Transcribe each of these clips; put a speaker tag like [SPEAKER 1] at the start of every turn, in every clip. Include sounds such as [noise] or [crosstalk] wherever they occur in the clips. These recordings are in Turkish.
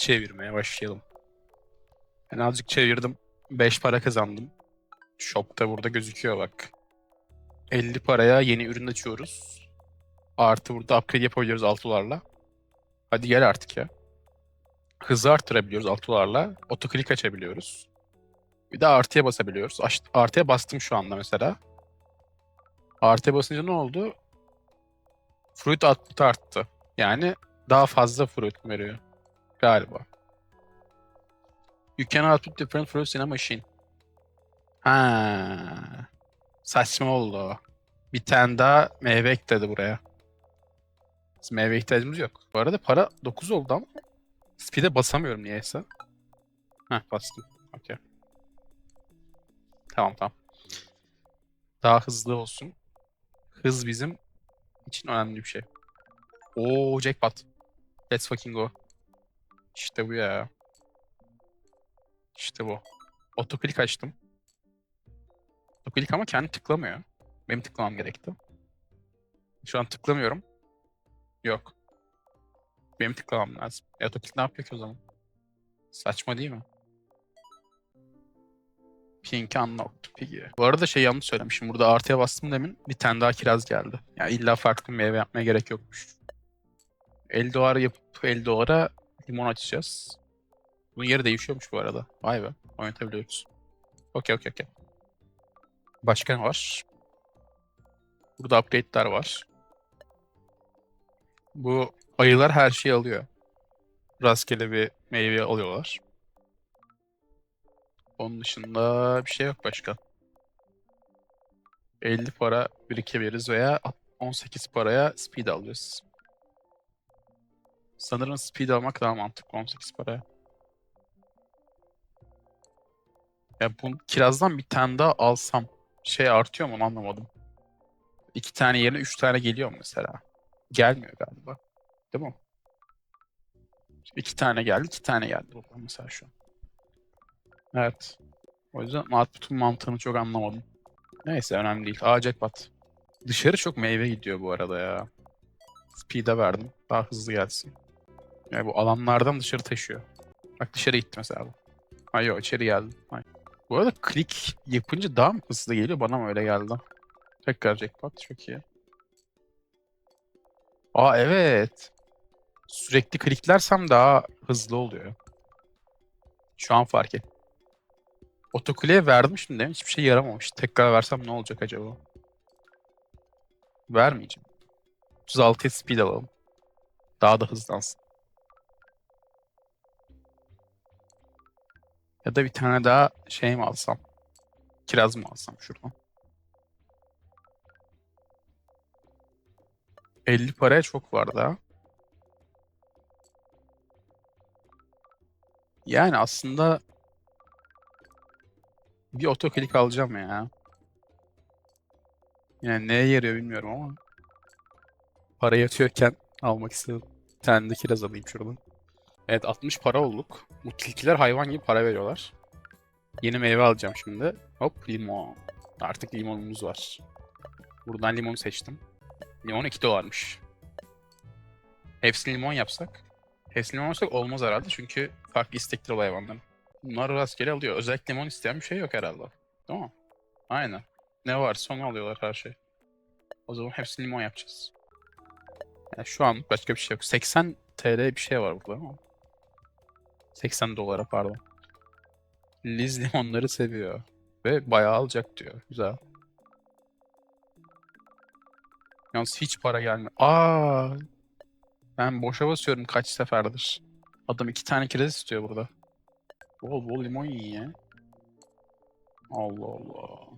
[SPEAKER 1] çevirmeye başlayalım. Ben azıcık çevirdim. 5 para kazandım. Shop'ta burada gözüküyor bak. 50 paraya yeni ürün açıyoruz. Artı burada upgrade yapabiliyoruz 6 dolarla. Hadi gel artık ya. Hızı arttırabiliyoruz 6 dolarla. Otoklik açabiliyoruz. Bir de artıya basabiliyoruz. Artıya bastım şu anda mesela. Artıya basınca ne oldu? Fruit output arttı. Yani daha fazla fruit veriyor. Galiba. You can output different fruits in a machine. Ha. Saçma oldu. Bir tane daha meyve ekledi buraya. Biz meyve ihtiyacımız yok. Bu arada para 9 oldu ama speed'e basamıyorum niyeyse. Heh bastım. Okey. Tamam tamam. Daha hızlı olsun. Hız bizim için önemli bir şey. Oo jackpot. Let's fucking go. İşte bu ya. İşte bu. Otoklik açtım. Otoklik ama kendi tıklamıyor. Benim tıklamam gerekti. Şu an tıklamıyorum. Yok. Benim tıklamam lazım. E otoklik ne yapıyor ki o zaman? Saçma değil mi? Pink unlocked pigi. Bu arada şey yanlış söylemişim. Burada artıya bastım demin. Bir tane daha kiraz geldi. Yani illa farklı bir meyve yapmaya gerek yokmuş. 50 dolar yapıp 50 dolara limon açacağız. Bunun yeri değişiyormuş bu arada. Vay be. Oynatabiliyoruz. Okey okey okey. Başka ne var? Burada update'ler var. Bu ayılar her şeyi alıyor. Rastgele bir meyve alıyorlar. Onun dışında bir şey yok başka. 50 para birikebiliriz veya 18 paraya speed alacağız. Sanırım speed almak daha mantıklı 18 paraya. Ya bu kirazdan bir tane daha alsam şey artıyor mu anlamadım. İki tane yerine üç tane geliyor mesela? Gelmiyor galiba. Değil mi? İki tane geldi, iki tane geldi burada mesela şu an. Evet. O yüzden output'un mantığını çok anlamadım. Neyse önemli değil. Aa jackpot. Dışarı çok meyve gidiyor bu arada ya. Speed'e verdim. Daha hızlı gelsin. Yani bu alanlardan dışarı taşıyor. Bak dışarı gitti mesela bu. Ay yok içeri geldi. Ay. Bu arada klik yapınca daha mı hızlı geliyor? Bana mı öyle geldi? Tekrar jackpot. Çok iyi. Aa evet. Sürekli kliklersem daha hızlı oluyor. Şu an fark et. Otokuleye verdim şimdi değil mi? Hiçbir şey yaramamış. Tekrar versem ne olacak acaba? Vermeyeceğim. 36 speed alalım. Daha da hızlansın. Ya da bir tane daha şey mi alsam? Kiraz mı alsam şuradan? 50 paraya çok var daha. Yani aslında bir otoklik alacağım ya. Yani neye yarıyor bilmiyorum ama. Para yatıyorken almak istedim. Bir tane de kiraz alayım şuradan. Evet 60 para olduk. Bu tilkiler hayvan gibi para veriyorlar. Yeni meyve alacağım şimdi. Hop limon. Artık limonumuz var. Buradan limonu seçtim. Limon 2 dolarmış. Hepsini limon yapsak. Hepsini limon yapsak olmaz herhalde çünkü farklı istekleri oluyor hayvanların. Bunlar rastgele alıyor. Özellikle limon isteyen bir şey yok herhalde. Değil mi? Aynen. Ne varsa onu alıyorlar her şey. O zaman hepsini limon yapacağız. Yani şu an başka bir şey yok. 80 TL bir şey var burada ama. 80 dolara pardon. Liz limonları seviyor. Ve bayağı alacak diyor. Güzel. Yalnız hiç para gelmiyor. Aa, ben boşa basıyorum kaç seferdir. Adam iki tane kiraz istiyor burada. Bol bol limon yiyin ya. Allah Allah.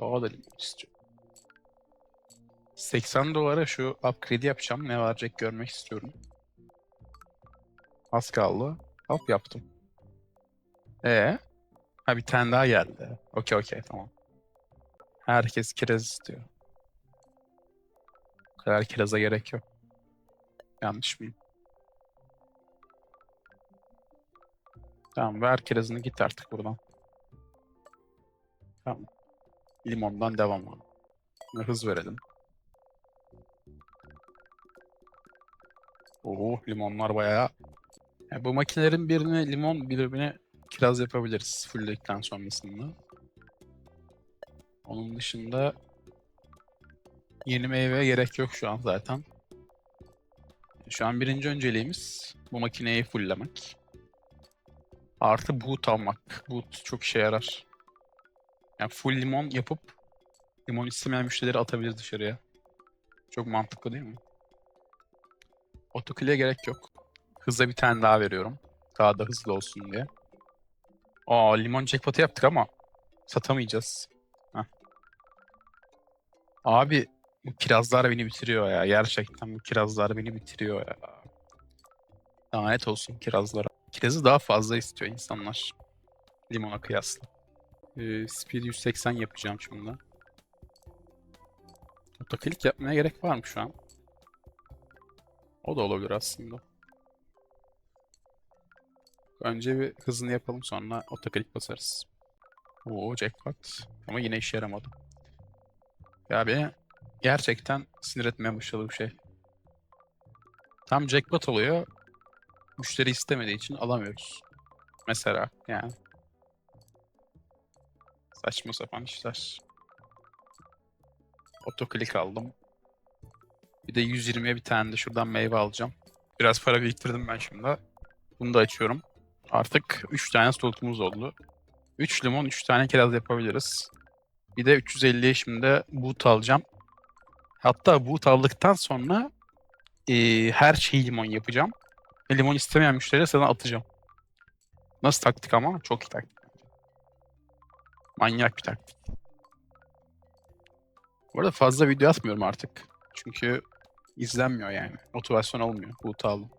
[SPEAKER 1] Daha da limon istiyor. 80 dolara şu upgrade yapacağım. Ne verecek görmek istiyorum. Az kaldı. Hop yaptım. Ee? Ha bir tane daha geldi. Okey okey tamam. Herkes kiraz istiyor. Bu kadar kiraza gerek yok. Yanlış mıyım? Tamam ver kirazını git artık buradan. Tamam. Limondan devam. Buna Hız verelim. Oo limonlar bayağı Ya bu makinelerin birine limon, birine kiraz yapabiliriz fullledikten sonrasında. Onun dışında yeni meyveye gerek yok şu an zaten. Şu an birinci önceliğimiz bu makineyi fulllemek. Artı boot almak. Boot çok işe yarar. Yani full limon yapıp limon istemeyen müşterileri atabiliriz dışarıya. Çok mantıklı değil mi? Otokliye gerek yok. Hıza bir tane daha veriyorum. Daha da hızlı olsun diye. Aa limon jackpot'u yaptık ama satamayacağız. Heh. Abi bu kirazlar beni bitiriyor ya. Gerçekten bu kirazlar beni bitiriyor ya. Lanet olsun kirazlara. Kirazı daha fazla istiyor insanlar. Limona kıyasla. Ee, speed 180 yapacağım şimdi. Otoklik yapmaya gerek var mı şu an? O da olabilir aslında. Önce bir hızını yapalım sonra otoklik basarız. Oo jackpot. Ama yine işe yaramadı. Ya beni gerçekten sinir etmeye başladı bu şey. Tam jackpot oluyor. Müşteri istemediği için alamıyoruz. Mesela yani. Saçma sapan işler. Otoklik aldım. Bir de 120'ye bir tane de şuradan meyve alacağım. Biraz para biriktirdim ben şimdi. Bunu da açıyorum. Artık 3 tane slotumuz oldu. 3 limon, 3 tane kiraz yapabiliriz. Bir de 350'ye şimdi boot alacağım. Hatta boot aldıktan sonra eee, her şeyi limon yapacağım. Ve limon istemeyen müşteriye sana atacağım. Nasıl taktik ama? Çok iyi taktik. Manyak bir taktik. Bu arada fazla video atmıyorum artık. Çünkü izlenmiyor yani. Motivasyon olmuyor. Boot aldım.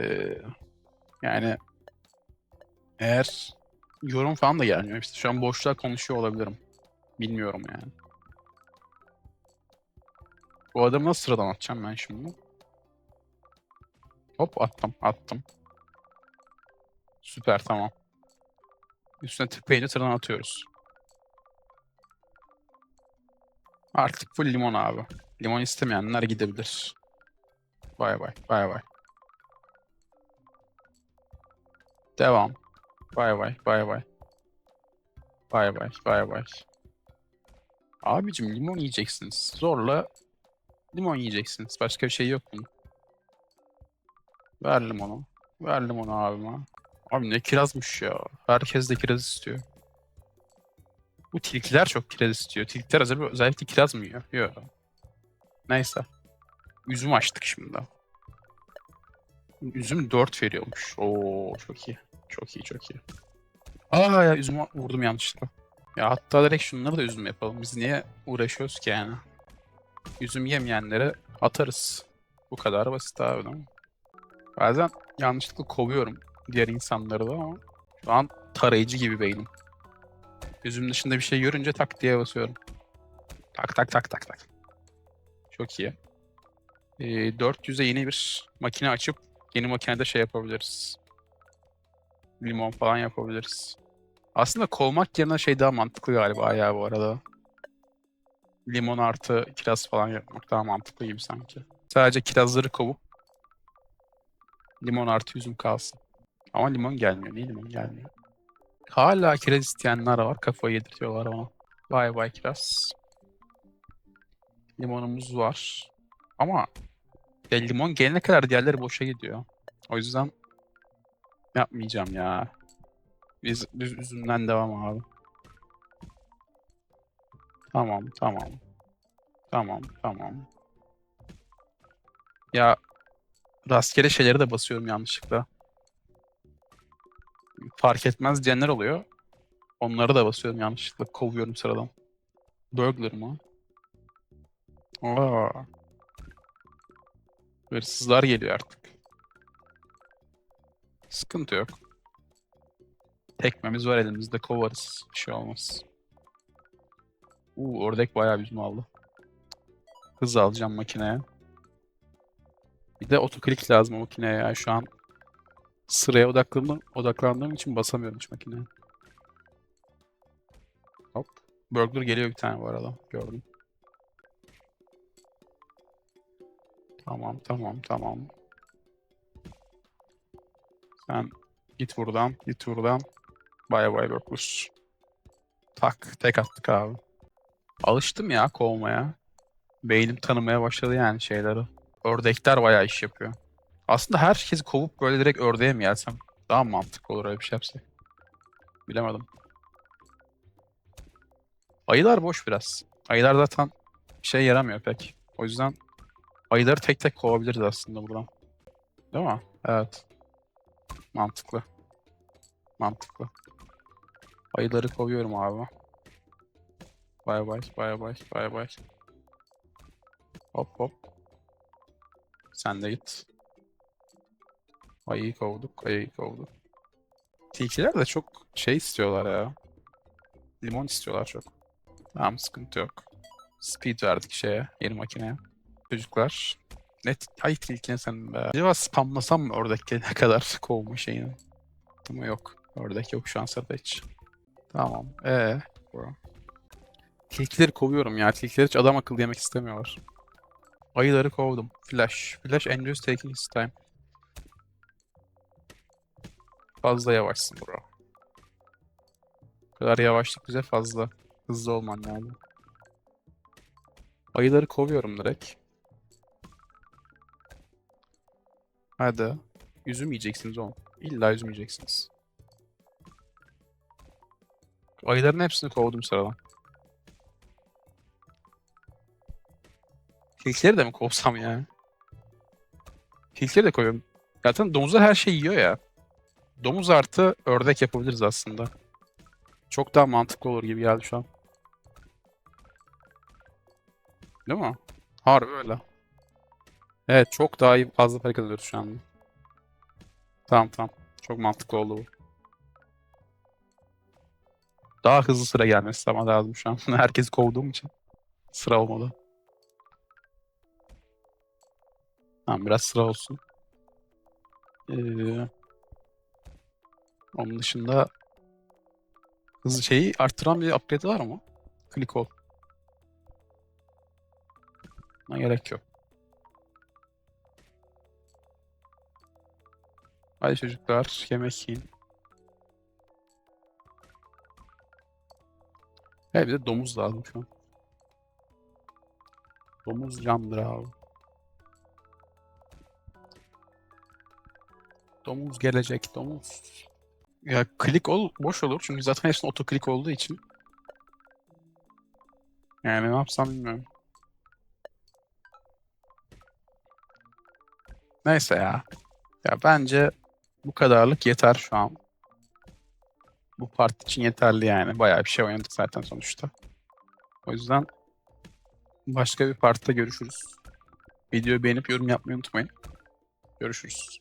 [SPEAKER 1] Ee, yani eğer yorum falan da gelmiyor. İşte şu an boşluğa konuşuyor olabilirim. Bilmiyorum yani. Bu adamı nasıl sıradan atacağım ben şimdi? Hop attım attım. Süper tamam. Üstüne tıklayınca sıradan atıyoruz. Artık full limon abi. Limon istemeyenler gidebilir. Bay bay bay bay. Devam. Bay bay bay bay. Bay bay bay bay. Abicim limon yiyeceksiniz. Zorla limon yiyeceksiniz. Başka bir şey yok bunun. Ver limonu. Ver limonu abime. Abi ne kirazmış ya. Herkes de kiraz istiyor. Bu tilkiler çok kiraz istiyor. Tilkiler özel- özellikle kiraz mı yiyor? Yok. Neyse. Üzüm açtık şimdi. Üzüm 4 veriyormuş. Oo çok iyi. Çok iyi çok iyi. Aa ya üzüm vurdum yanlışlıkla. Ya hatta direkt şunları da üzüm yapalım. Biz niye uğraşıyoruz ki yani? Üzüm yemeyenlere atarız. Bu kadar basit abi değil mi? Bazen yanlışlıkla kovuyorum diğer insanları da ama şu an tarayıcı gibi beynim. Üzüm dışında bir şey görünce tak diye basıyorum. Tak tak tak tak tak. Çok iyi. Ee, 400'e yeni bir makine açıp yeni makinede şey yapabiliriz. Limon falan yapabiliriz. Aslında kovmak yerine şey daha mantıklı galiba ya bu arada. Limon artı kiraz falan yapmak daha mantıklı gibi sanki. Sadece kirazları kovup limon artı üzüm kalsın. Ama limon gelmiyor. Niye limon gelmiyor? Hala kiraz isteyenler var. Kafayı yedirtiyorlar ona. Vay vay kiraz. Limonumuz var. Ama ya limon gelene kadar diğerleri boşa gidiyor. O yüzden yapmayacağım ya. Biz düz üzümden devam abi. Tamam, tamam. Tamam, tamam. Ya rastgele şeyleri de basıyorum yanlışlıkla. Fark etmez diyenler oluyor. Onları da basıyorum yanlışlıkla. Kovuyorum sıradan. Burglar mı? Aa. Hırsızlar geliyor artık. Sıkıntı yok. Tekmemiz var elimizde kovarız. Bir şey olmaz. Uuu ördek bayağı bizim aldı. Hız alacağım makineye. Bir de otoklik lazım makineye ya. Şu an sıraya odaklandığım, odaklandığım için basamıyorum hiç makineye. Hop. Burglar geliyor bir tane bu arada. Gördüm. Tamam tamam tamam. Sen git buradan, git buradan. Bay bay Workless. Tak, tek attık abi. Alıştım ya kovmaya. Beynim tanımaya başladı yani şeyleri. Ördekler bayağı iş yapıyor. Aslında herkesi kovup böyle direkt ördeğe mi gelsem? Daha mantıklı olur öyle bir şey yapsak? Bilemedim. Ayılar boş biraz. Ayılar zaten şey yaramıyor pek. O yüzden ayıları tek tek kovabiliriz aslında buradan. Değil mi? Evet. Mantıklı. Mantıklı. Ayıları kovuyorum abi. Bay bay, bay bay, bay bay. Hop hop. Sen de git. Ayıyı kovduk, ayıyı kovduk. Tilkiler de çok şey istiyorlar ya. Limon istiyorlar çok. Tamam sıkıntı yok. Speed verdik şeye, yeni makineye. Çocuklar. Net ay tilkine sen be. Acaba spamlasam mı oradaki ne kadar kovma şeyini? Ama yok. Oradaki yok şu an sırada hiç. Tamam. Ee, bro. Tilkileri kovuyorum ya. Tilkiler hiç adam akıllı yemek istemiyorlar. Ayıları kovdum. Flash. Flash enjoys taking his time. Fazla yavaşsın bro. Bu kadar yavaşlık bize fazla. Hızlı olman lazım. Ayıları kovuyorum direkt. Hadi. Üzüm yiyeceksiniz oğlum. İlla üzüm yiyeceksiniz. Ayıların hepsini kovdum sıradan. Tilkileri de mi kovsam ya? Tilkileri de koyuyorum. Zaten domuzlar her şeyi yiyor ya. Domuz artı ördek yapabiliriz aslında. Çok daha mantıklı olur gibi geldi şu an. Değil mi? Harbi öyle. Evet çok daha iyi fazla para kazanıyoruz şu anda. Tamam tamam. Çok mantıklı oldu bu. Daha hızlı sıra gelmesi zaman lazım şu an. [laughs] Herkesi kovduğum için. Sıra olmadı. Tamam biraz sıra olsun. Ee, onun dışında hızlı şeyi arttıran bir upgrade var mı? Click ol. Buna gerek yok. Hadi çocuklar yemek yiyin. Evet bir de domuz lazım şu an. Domuz candır abi. Domuz gelecek domuz. Ya klik ol boş olur çünkü zaten hepsinin otoklik olduğu için. Yani ne yapsam bilmiyorum. Neyse ya. Ya bence bu kadarlık yeter şu an. Bu part için yeterli yani. Bayağı bir şey oynadık zaten sonuçta. O yüzden başka bir partta görüşürüz. Videoyu beğenip yorum yapmayı unutmayın. Görüşürüz.